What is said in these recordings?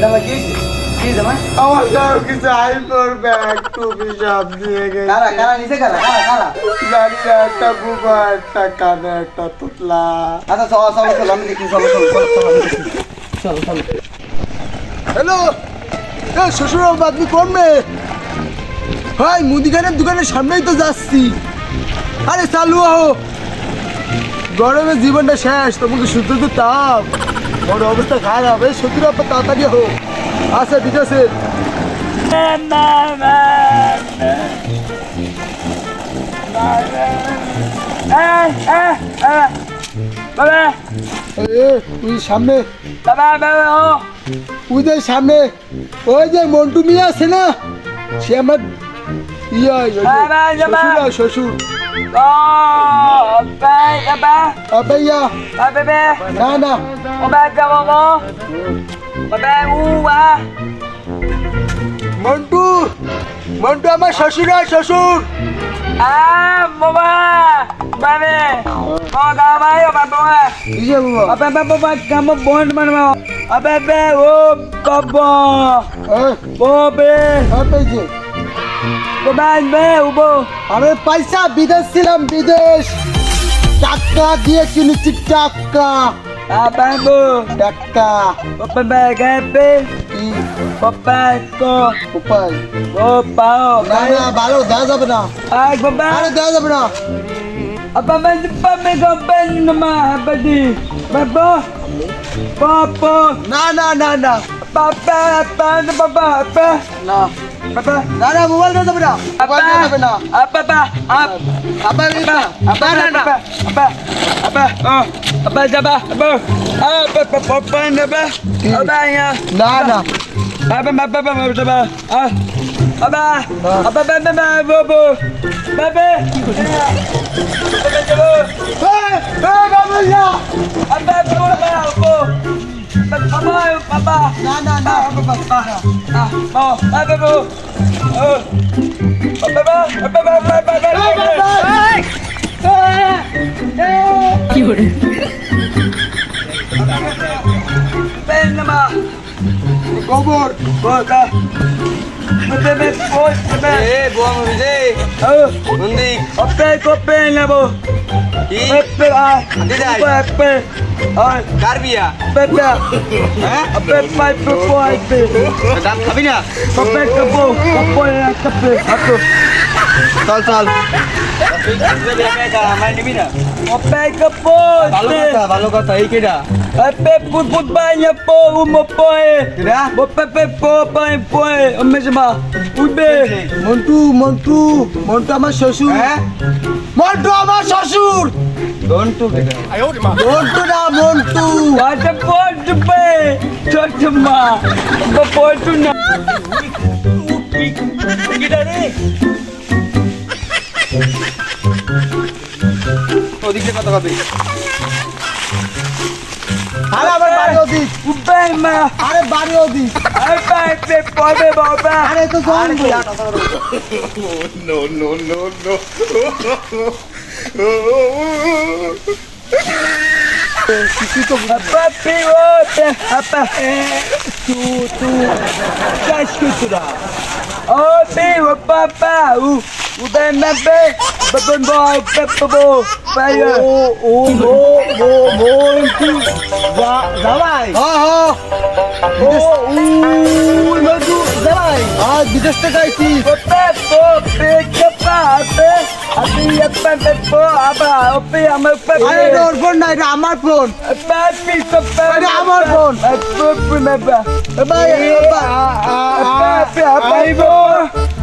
জামাই কি কি জামাই আমার সব কিছু আইফোন ব্যাগ টুপি সব দিয়ে গেছে। কারা কারা নিচে কারা? কারা কারা? জানি না একটা বুবা একটা কানে একটা তুতলা। আচ্ছা চলো চলো চলো আমি দেখি চলো চলো চলো চলো আমি দেখি। চলো চলো। হ্যালো? এ শ্বশুর আপনি কোন মেয়ে? ভাই মুদিখানের দোকানের সামনেই তো যাচ্ছি। আরে চালু আহো গরমে জীবনটা শেষ তোমাকে শুদ্ধ তো তাপ। ওর অবস্থা খারাপ এই আপনার তাড়াতাড়ি হো আচ্ছা ঠিক আছে। এ, তুই সামনে। ওই যে সামনে। ওই যে মন্টু মিয়া আছে না সে আমার ইয়া Abay, aba. Abaya. Abebe. Nana. Umaga, mama. Babae, uwa. Montu Montu আমার শ্বশুর আর শ্বশুর আবে ও কব ও বে আরে পয়সা বিদেশ ছিলাম বিদেশ। টাকা দিয়ে কিনেছি টাকা টাকা কি? উপায় না না ভালো দেওয়া যাবে না। আরে দেওয়া যাবে না। না না না না। না না না মোবাইল যাবে না মোবাইল দেওয়া যাবে না আবার না না না না না এ, এ, বাবা বাবা না না না বাবা বাবা বাবা বাবা বাবা বাবা কি হরে গোবর গোবর Bebek koy bebek. Eh buang bize. Oh. Mundi. Ope kope na bo. I. Pepe a. Dida. Pepe. Ay. Karbia. Pepe. Eh? Ope pai pepe ai pe. Kadam khabi na. Pepe kapo. Kapo na kape. Ato. Sal sal. Pepe kapo. Ope kapo. ভালো কথা ভালো কথা এই কেডা Попадання по ума пое. Попе по пое пое. Омежма. উঠবে মন্টু মন্টু মন্টু আমার শ্বশুর মন্টু আমার শ্বশুর মন্টু মন্টু না মন্টু আচ্ছা পন্টু পে ছোট মা পন্টু না ওদিকে কত কপি আরে আবার বাড়িও দিস উপায় মা আরে বাড়িও দিস আরে পাইপে পড়ে বাবা আরে তো John no no no no Chiquito. Apa pirote? Apa? Tu tu. Qu'est-ce que tu as? Oh, piro papa. Ouh. Uday नब्बे बबन बॉय पेपो पैर ओ ओ मो मो मो की वा दवाई हाँ हाँ ओ ऊ मधु दवाई आज विदेश तक आई थी पेपो पेक पाते अभी अपन पेपो अब ओपे हमर पे अरे और फ़ोन ना रे हमार फ़ोन पेपी सब पे अरे हमार फ़ोन पेपो में बा बाय बाय पेपी आइबो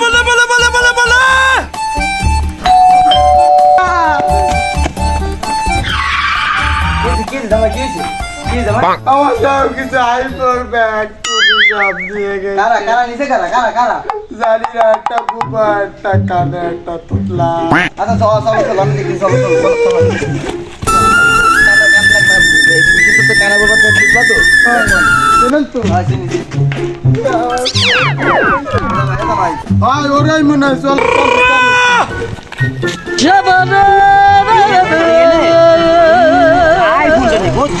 বলে বলে বলে বলে বলে। আমার সব কিছু আইফোন ব্যাগ টুপি সব দিয়ে গেছে। কারা কারা নিচে কারা কারা কারা? জানি না একটা বুবা একটা কানে একটা তুতলা। আচ্ছা চল চল দেখি চল চল। চল কানা বাবা তো? বুঝবা তো ভাই ওরাই মনে হয় চল আইফোন জানি বুঝছ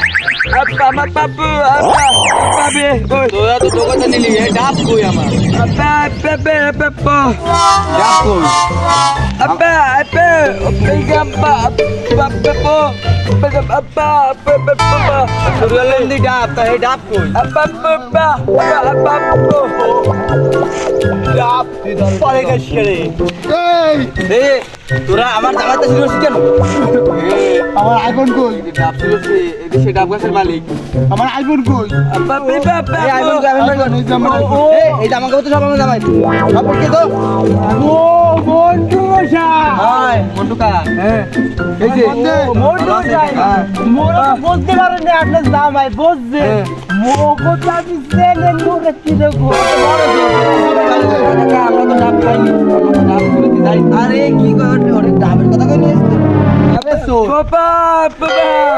লাগবে না সব তুই সব তোরা তো দোকানে নিলি এ ডাব কই আমার ডাব কই তোর লেন্দি ডাব তা এই ডাব কই ডাব পরে গেছ রে এই তোরা আমার জামাইতে ছিল কেন? আমার আইফোন কই? সে ডাব গাছের মালিক। আমার আইফোন কই? এই আইফোন কই আইফোন কই? এই জামা কাপড় তো সব আমার জামাই সব কি তো ও বন্ধু মশা হাই মন্টু কা হ্যাঁ। এই যে বন্ধু মশাই। মোরা বুঝতে পারেন না আপনার জামাই বুঝছে মোগো চাবি সেলেন মোরে কি দেখো আমরা তো ডাব খাইনি আমরা তো ডাব খেতে যাই আরে কি কর? অনেক দামের কথা কইলি papa.